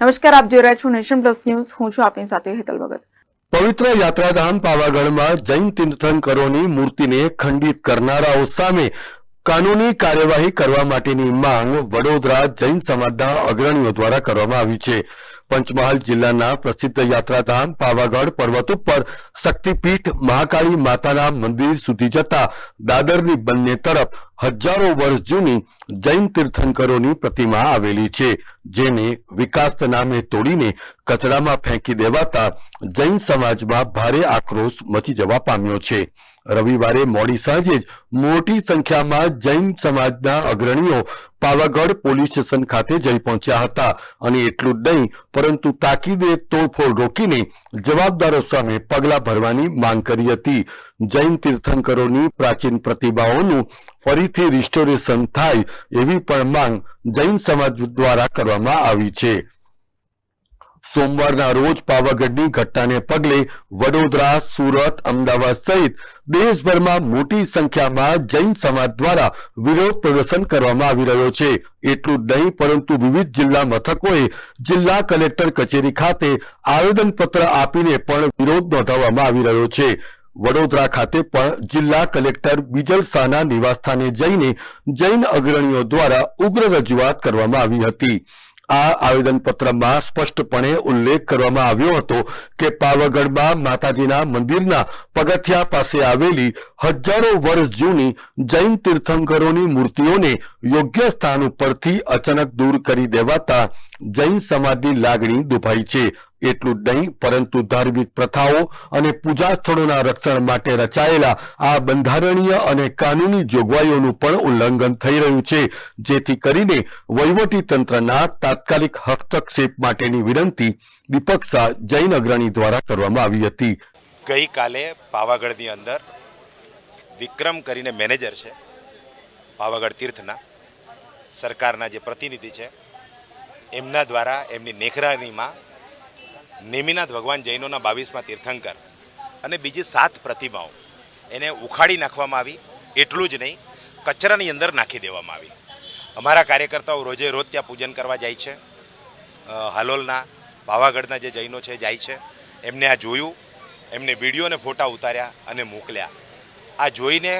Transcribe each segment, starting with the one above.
નમસ્કાર, આપ જોઈ રહ્યા છો નેશન પ્લસ ન્યૂઝ. હું છું આપની સાથે હેતલ ભગત. પવિત્ર યાત્રાધામ પાવાગઢમાં જૈન તીર્થંકરોની મૂર્તિને ખંડિત કરનારાઓ સામે કાનૂની કાર્યવાહી કરવા માટેની માંગ વડોદરા જૈન સમાજના અગ્રણીઓ દ્વારા કરવામાં આવી છે. પંચમહાલ જિલ્લાના પ્રસિદ્ધ યાત્રાધામ પાવાગઢ પર્વત ઉપર શક્તિપીઠ મહાકાળી માતાના મંદિર સુધી જતા દાદરની બંને તરફ હજારો વર્ષ જૂની જૈન તીર્થંકરોની પ્રતિમા આવેલી છે. જેને વિકાસ નામે તોડીને કચરામાં ફેંકી દેવાતા જૈન સમાજમાં ભારે આક્રોશ મચી જવા પામ્યો છે. રવિવારે મોડી સાંજે જ મોટી સંખ્યામાં જૈન સમાજના અગ્રણીઓ પાવાગઢ પોલીસ સ્ટેશન ખાતે જઈ પહોંચ્યા હતા અને એટલું જ નહીં, પરંતુ તાકીદે તોડફોડ રોકીને જવાબદારો સામે પગલાં ભરવાની માંગ કરી હતી. જૈન તીર્થંકરોની પ્રાચીન પ્રતિભાઓનું ફરીથી રિસ્ટોરેશન થાય એવી પણ માંગ જૈન સમાજ દ્વારા કરવામાં આવી છે. સોમવારના રોજ પાવાગઢની ઘટનાને પગલે વડોદરા, સુરત, અમદાવાદ સહિત દેશભરમાં મોટી સંખ્યામાં જૈન સમાજ દ્વારા વિરોધ પ્રદર્શન કરવામાં આવી રહ્યો છે. એટલું નહીં, પરંતુ વિવિધ જિલ્લા મથકોએ જિલ્લા કલેક્ટર કચેરી ખાતે આવેદનપત્ર આપીને પણ વિરોધ નોંધાવવામાં આવી રહ્યો છે. વડોદરા ખાતે પણ જિલ્લા કલેક્ટર બિજલ શાહના નિવાસસ્થાને જઈને જૈન અગ્રણીઓ દ્વારા ઉગ્ર રજૂઆત કરવામાં આવી હતી. આ આવેદનપત્રમાં સ્પષ્ટપણે ઉલ્લેખ કરવામાં આવ્યો હતો કે પાવાગઢમાં માતાજીના મંદિરના પગથિયા પાસે આવેલી હજારો વર્ષ જૂની જૈન તીર્થંકરોની મૂર્તિઓને યોગ્ય સ્થાન ઉપરથી અચાનક દૂર કરી દેવાતા જૈન સમાજની લાગણી દુભાઈ છે. એટલું જ નહીં, પરંતુ ધાર્મિક પ્રથાઓ અને પૂજા સ્થળોના રક્ષણ માટે રચાયેલા આ બંધારણીય અને કાનૂની જોગવાઈઓનું પણ ઉલ્લંઘન થઈ રહ્યું છે, જેથી કરીને વહીવટી તંત્રના તાત્કાલિક હસ્તક્ષેપ માટેની વિનંતી દીપક શાહ જૈન અગ્રણી દ્વારા કરવામાં આવી હતી. ગઈકાલે પાવાગઢની અંદર વિક્રમ કરીને મેનેજર છે, પાવાગઢ તીર્થના, સરકારના જે પ્રતિનિધિ છે, એમના દ્વારા એમની નેખરાનીમાં નેમિનાથ ભગવાન જૈનોના બાવીસમાં તીર્થંકર અને બીજી સાત પ્રતિમાઓ એને ઉખાડી નાખવામાં આવી. એટલું જ નહીં, કચરાની અંદર નાખી દેવામાં આવી. અમારા કાર્યકર્તાઓ રોજે રોજ ત્યાં પૂજન કરવા જાય છે. હાલોલના પાવાગઢના જે જૈનો છે, જાય છે. એમને આ જોયું, એમને વીડિયો અને ફોટા ઉતાર્યા અને મોકલ્યા. આ જોઈને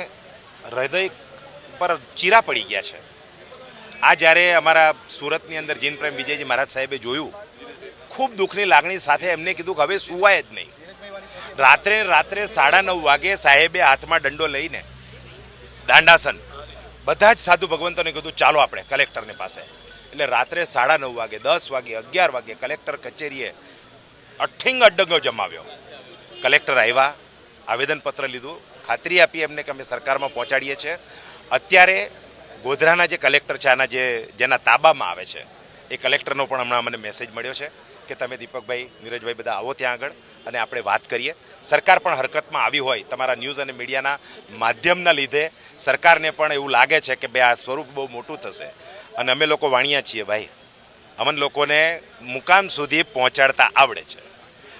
હૃદય પર ચીરા પડી ગયા છે. આ જ્યારે અમારા સુરતની અંદર જીન પ્રેમ વિજયજી મહારાજ સાહેબે જોયું ખૂબ દુઃખની લાગણી સાથે એમને કીધું કે હવે સુવાય જ નહીં. રાત્રે રાત્રે સાડા નવ વાગે સાહેબે હાથમાં દંડો લઈને દાંડાસન, બધા જ સાધુ ભગવંતોને કીધું, ચાલો આપણે કલેક્ટરને પાસે. એટલે રાત્રે સાડા નવ વાગે, દસ વાગે, અગિયાર વાગે કલેક્ટર કચેરીએ અઠ્ઠીંગ અડ્ડંગો જમાવ્યો. કલેક્ટર આવ્યા, આવેદનપત્ર લીધું, ખાતરી આપી એમને કે અમે સરકારમાં પહોંચાડીએ છીએ. અત્યારે ગોધરાના જે કલેક્ટર છે, આના જે, જેના તાબામાં આવે છે, એ કલેક્ટરનો પણ હમણાં મને મેસેજ મળ્યો છે. કે તમે દીપકભાઈ, નીરજભાઈ બધા આવો ત્યાં આગળ અને આપણે વાત કરીએ. સરકાર પણ હરકતમાં આવી હોય તમારા ન્યૂઝ અને મીડિયાના માધ્યમના લીધે સરકારને પણ એવું લાગે છે કે ભાઈ આ સ્વરૂપ બહુ મોટું થશે. અને અમે લોકો વાણિયા છીએ ભાઈ. અમન લોકોને મુકામ સુધી પહોંચાડતા આવડે છે.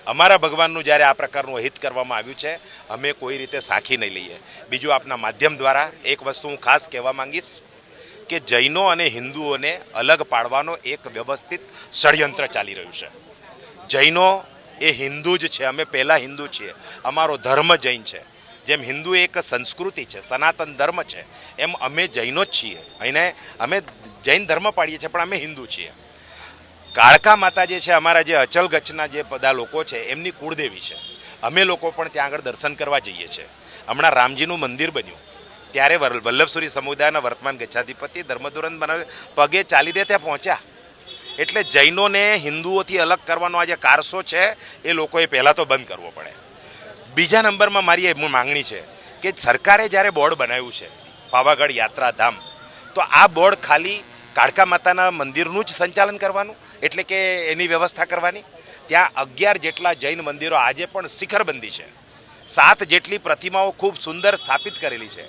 અમારા ભગવાનનું જ્યારે આ પ્રકારનું હિત કરવામાં આવ્યું છે, અમે કોઈ રીતે સાખી નહીં લઈએ. બીજું આપના માધ્યમ દ્વારા એક વસ્તુ હું ખાસ કહેવા માંગીશ કે જૈનો અને હિન્દુઓને અલગ પાડવાનો એક વ્યવસ્થિત ષડયંત્ર ચાલી રહ્યું છે. જૈનો એ હિન્દુ જ છે, અમે પહેલાં હિન્દુ છીએ. અમારો ધર્મ જૈન છે. જેમ હિન્દુ એક સંસ્કૃતિ છે, સનાતન ધર્મ છે, એમ અમે જૈનો જ છીએ. અને અમે જૈન ધર્મ પાડીએ છીએ, પણ અમે હિન્દુ છીએ. કાળકા માતા જે છે, અમારા જે અચલ ગચ્છના જે બધા લોકો છે, એમની કુળદેવી છે. અમે લોકો પણ ત્યાં આગળ દર્શન કરવા જઈએ છીએ. હમણાં રામજીનું મંદિર બન્યું. ત્યારે વલ્લભસુરી સમુદાયના વર્તમાન ગચ્છાધિપતિ ધર્મધોરણ બનાવે, પગે ચાલીને ત્યાં પહોંચ્યા. એટલે જૈનોને હિન્દુઓથી અલગ કરવાનો આ જે કારસો છે, એ લોકોએ પહેલાં તો બંધ કરવો પડે. બીજા નંબરમાં મારી એ માંગણી છે કે સરકારે જ્યારે બોર્ડ બનાવ્યું છે, પાવાગઢ યાત્રાધામ, તો આ બોર્ડ ખાલી કાળકા માતાના મંદિરનું જ સંચાલન કરવાનું, એટલે કે એની વ્યવસ્થા કરવાની? ત્યાં અગિયાર જેટલા જૈન મંદિરો આજે પણ શિખરબંધી છે. સાત જેટલી પ્રતિમાઓ ખૂબ સુંદર સ્થાપિત કરેલી છે.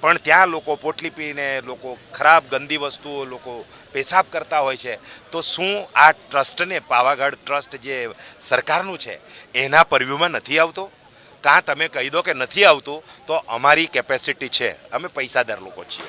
પણ ત્યાં લોકો પોટલી પીને લોકો ખરાબ ગંદી વસ્તુઓ લોકો પેશાબ કરતા હોય છે. તો શું આ ટ્રસ્ટને, પાવાગઢ ટ્રસ્ટ જે સરકારનું છે, એના પરવ્યુમાં નથી આવતો? કાં તમે કહી દો કે નથી આવતું, તો અમારી કેપેસિટી છે. અમે પૈસાદાર લોકો છીએ.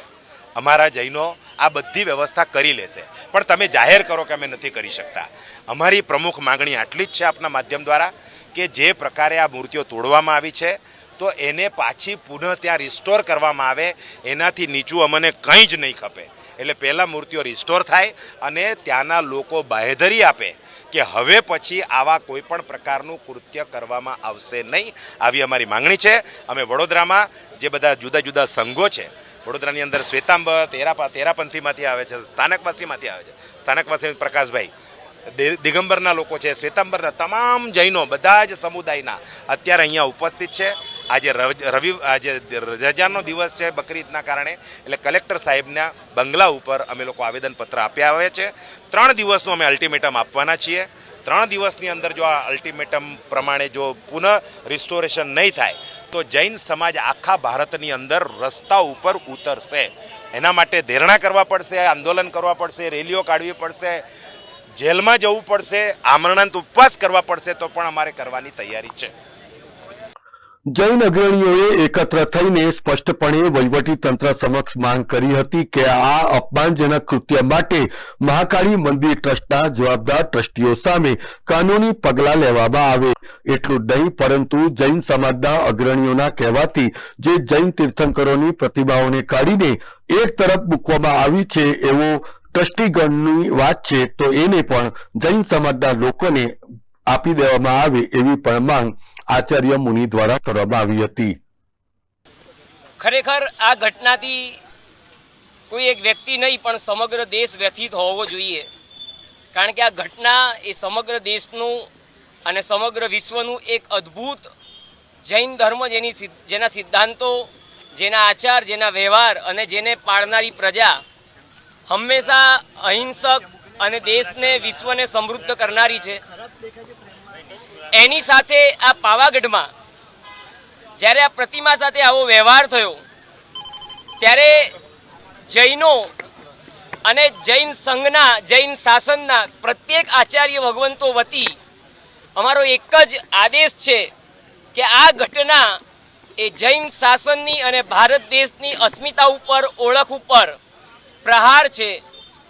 અમારા જૈનો આ બધી વ્યવસ્થા કરી લેશે. પણ તમે જાહેર કરો કે અમે નથી કરી શકતા. અમારી પ્રમુખ માગણી આટલી જ છે આપના માધ્યમ દ્વારા કે જે પ્રકારે આ મૂર્તિઓ તોડવામાં આવી છે તો એને પાછી પુનઃ ત્યાં રિસ્ટોર કરવામાં આવે. એનાથી નીચું અમને કંઈ જ નહીં ખપે. એટલે પહેલાં મૂર્તિઓ રિસ્ટોર થાય અને ત્યાંના લોકો બાહેધરી આપે કે હવે પછી આવા કોઈ પણ પ્રકારનું કૃત્ય કરવામાં આવશે નહીં. આવી અમારી માંગણી છે. અમે વડોદરામાં જે બધા જુદા જુદા સંઘો છે, વડોદરાની અંદર શ્વેતાંબર તેરા તેરાપંથીમાંથી આવે છે, સ્થાનકવાસીમાંથી આવે છે. સ્થાનકવાસી પ્રકાશભાઈ દિગંબરના લોકો છે, શ્વેતાંબરના તમામ જૈનો બધા જ સમુદાયના અત્યારે અહીંયા ઉપસ્થિત છે. આજે રવ- આજે રજાનો દિવસ છે બકરીદના કારણે. એટલે કલેક્ટર સાહેબના બંગલા ઉપર અમે લોકો આવેદનપત્ર આપ્યા આવે છે. ત્રણ દિવસનું અમે અલ્ટિમેટમ આપવાના છીએ. ત્રણ દિવસની અંદર જો આ અલ્ટિમેટમ પ્રમાણે જો પુનઃ રિસ્ટોરેશન નહીં થાય, તો જૈન સમાજ આખા ભારતની અંદર રસ્તા ઉપર ઉતરશે. એના માટે ધેરણા કરવા પડશે, આંદોલન કરવા પડશે, રેલીઓ કાઢવી પડશે. જેલમાં જવું પડશે આમરણાંત ઉપવાસ કરવા પડશે, તો પણ અમારે કરવાની તૈયારી છે. જૈન અગ્રણીઓએ એકત્ર થઈને સ્પષ્ટપણે વહીવટી સમક્ષ માંગ કરી હતી કે આ અપમાનજનક કૃત્ય માટે મહાકાળી મંદિર ટ્રસ્ટના જવાબદાર ટ્રસ્ટીઓ સામે કાનૂની પગલાં લેવામાં આવે એટલું નહીં, પરંતુ જૈન સમાજના અગ્રણીઓના કહેવાથી જે જૈન તીર્થંકરોની પ્રતિમાઓને કાઢીને એક તરફ મૂકવામાં આવી છે, એવો ટ્રસ્ટીગણની વાત છે, તો એને પણ જૈન સમાજના લોકોને આપી દેવામાં આવે એવી પણ માંગ આચાર્ય મુનિ દ્વારા કરવામાં આવી હતી. ખરેખર આ ઘટનાથી કોઈ એક વ્યક્તિ નહીં, પણ સમગ્ર દેશ વ્યથિત હોવો જોઈએ. કારણ કે આ ઘટના એ સમગ્ર દેશનું અને સમગ્ર વિશ્વનું એક અદ્ભુત જૈન ધર્મ જેની જેના સિદ્ધાંતો, જેના આચાર, જેના વ્યવહાર અને જેને પાળનારી પ્રજા હંમેશા અહિંસક અને દેશને વિશ્વને સમૃદ્ધ કરનારી છે. એની સાથે આ પાવાગઢમાં જ્યારે આ પ્રતિમા સાથે આવો વ્યવહાર થયો, ત્યારે જૈનો અને જૈન સંઘના, જૈન શાસનના પ્રત્યેક આચાર્ય ભગવંતો વતી અમારો એક જ આદેશ છે કે આ ઘટના એ જૈન શાસનની અને ભારત દેશની અસ્મિતા ઉપર, ઓળખ ઉપર પ્રહાર છે.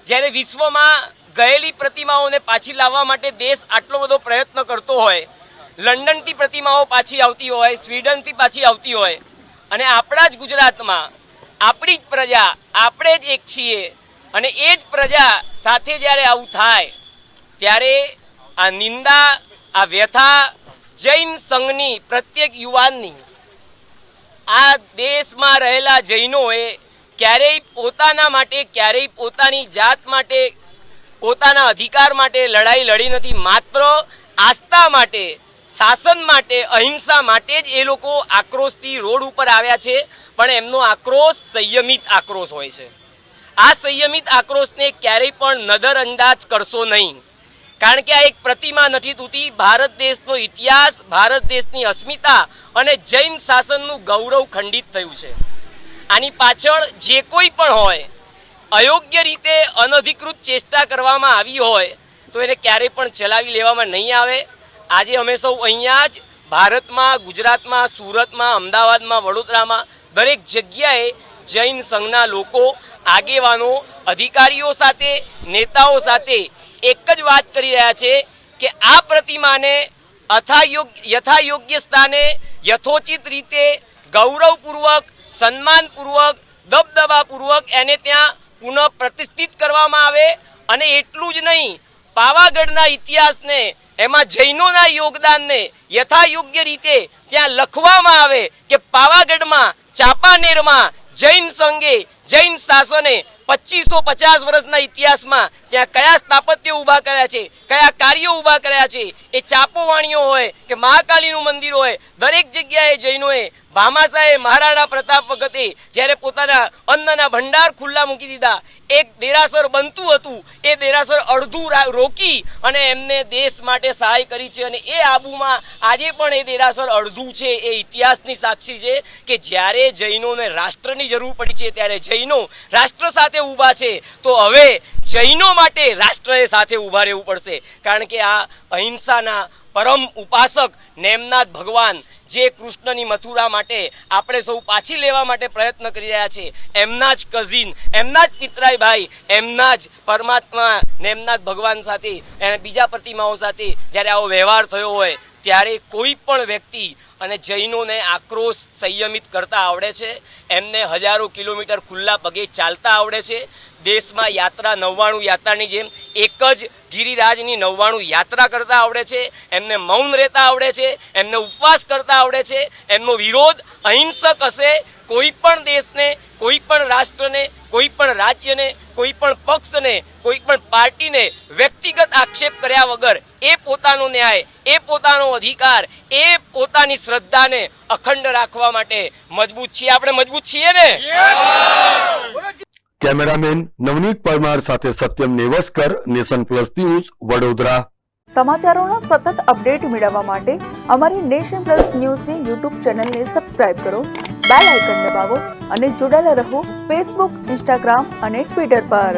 જ્યારે વિશ્વમાં ગયેલી પ્રતિમાઓને પાછી લાવવા માટે દેશ આટલો બધો પ્રયત્ન કરતો હોય, લંડનથી પ્રતિમાઓ પાછી આવતી હોય, સ્વીડનથી પાછી આવતી હોય, અને આપણા જ ગુજરાતમાં આપણી જ પ્રજા, આપણે જ એક છીએ, અને એ જ પ્રજા સાથે જ્યારે આવું થાય, ત્યારે આ નિંદા, આ વ્યથા, જૈન સંઘની પ્રત્યેક યુવાનની, આ દેશમાં રહેલા જૈનોએ ક્યારેય પોતાના માટે, ક્યારેય પોતાની જાત માટે, પોતાના અધિકાર માટે લડાઈ લડી નથી. માત્ર આસ્થા માટે, શાસન માટે, અહિંસા માટે જ એ લોકો આક્રોશથી રોડ ઉપર આવ્યા છે. પણ એમનો આક્રોશ સંયમિત આક્રોશ હોય છે. આ સંયમિત આક્રોશને ક્યારેય પણ નજરઅંદાજ કરશો નહીં. કારણ કે આ એક પ્રતિમા નથી તૂટી. ભારત દેશનો ઇતિહાસ, ભારત દેશની અસ્મિતા અને જૈન શાસનનું ગૌરવ ખંડિત થયું છે. આની પાછળ જે કોઈ પણ હોય, અયોગ્ય રીતે અનધિકૃત ચેષ્ટા કરવામાં આવી હોય, તો એને ક્યારેય પણ ચલાવી લેવામાં નહીં આવે. આજે અમે સૌ અહીંયા જ ભારતમાં, ગુજરાતમાં, સુરતમાં, અમદાવાદમાં, વડોદરામાં દરેક જગ્યાએ જૈન સંઘના લોકો, આગેવાનો, અધિકારીઓ સાથે, નેતાઓ સાથે એક જ વાત કરી રહ્યા છે કે આ પ્રતિમાને યથાયોગ્ય સ્થાને યથોચિત રીતે ગૌરવપૂર્વક સન્માનપૂર્વક, દબદબાપૂર્વક એને ત્યાં પુનઃ પ્રતિષ્ઠિત કરવામાં આવે અને એટલું જ નહીં, પાવાગઢના ઇતિહાસને, એમાં જૈનોના યોગદાનને યથાયોગ્ય રીતે ત્યાં લખવામાં આવે કે પાવાગઢમાં, ચાંપાનેરમાં જૈન સંઘે, જૈન શાસને પચીસો પચાસ વર્ષના ઇતિહાસમાં ત્યાં કયા સ્થાપત્ય ઊભા કર્યા છે, કયા કાર્યો ઊભા કર્યા છે, એ ચાપોવાણીઓ હોય કે મહાકાલીનું મંદિર હોય, દરેક જગ્યાએ જૈનોએ ભામાશાએ મહારાણા પ્રતાપ વખતે જ્યારે પોતાના અન્નના ભંડાર ખુલ્લા મૂકી દીધા, એક દેરાસર બનતું હતું, એ દેરાસર અડધું રોકી અને એમને દેશ માટે સહાય કરી છે અને એ આબુમાં આજે પણ એ દેરાસર અડધું છે, એ ઇતિહાસની સાક્ષી છે કે જ્યારે જૈનોને રાષ્ટ્રની જરૂર પડી છે, ત્યારે જૈનો રાષ્ટ્ર સાથે ઊભા છે, તો હવે જૈનો માટે રાષ્ટ્રએ સાથે ઊભા રહેવું પડશે. કારણ કે આ અહિંસાના પરમ ઉપાસક નેમનાથ ભગવાન જે કૃષ્ણની મથુરા માટે આપણે સૌ પાછી લેવા માટે પ્રયત્ન કરી રહ્યા છે, એમના જ કઝિન એમના જ પિતરાઈ ભાઈ, એમના જ પરમાત્મા નેમનાથ ભગવાન સાથે અને બીજા પ્રતિમાઓ સાથે જ્યારે આવો વ્યવહાર થયો હોય, ત્યારે કોઈ પણ વ્યક્તિ અને જૈનોને આક્રોશ સંયમિત કરતા આવડે છે. એમને હજારો કિલોમીટર ખુલ્લા પગે ચાલતા આવડે છે. દેશમાં યાત્રા નવ્વાણું યાત્રાની જેમ એક જ ગિરિરાજની નવ્વાણું યાત્રા કરતા આવડે છે. એમને મૌન રહેતા આવડે છે. એમને ઉપવાસ કરતા આવડે છે. એમનો વિરોધ અહિંસક હશે. કોઈ પણ દેશને, કોઈ પણ રાષ્ટ્રને, કોઈ પણ રાજ્યને, કોઈ પણ પક્ષને, કોઈ પણ પાર્ટીને વ્યક્તિગત આક્ષેપ કર્યા વગર એ પોતાનો ન્યાય એ પોતાનો અધિકાર એ પોતાની શ્રદ્ધાને અખંડ રાખવા માટે મજબૂત છીએ. આપણે મજબૂત છીએ ને? કેમેરામેન નવનીત પરમાર સાથે Satyam Nevaskar nation plus news Vadodara. સમાચારોનો સતત અપડેટ મેળવવા માટે અમારી નેશન પ્લસ ન્યૂઝની યુટ્યુબ ચેનલને સબસ્ક્રાઇબ કરો બેલ આઇકન દબાવો અને જોડાયેલા રહો ફેસબુક ઇન્સ્ટાગ્રામ અને ટ્વિટર પર.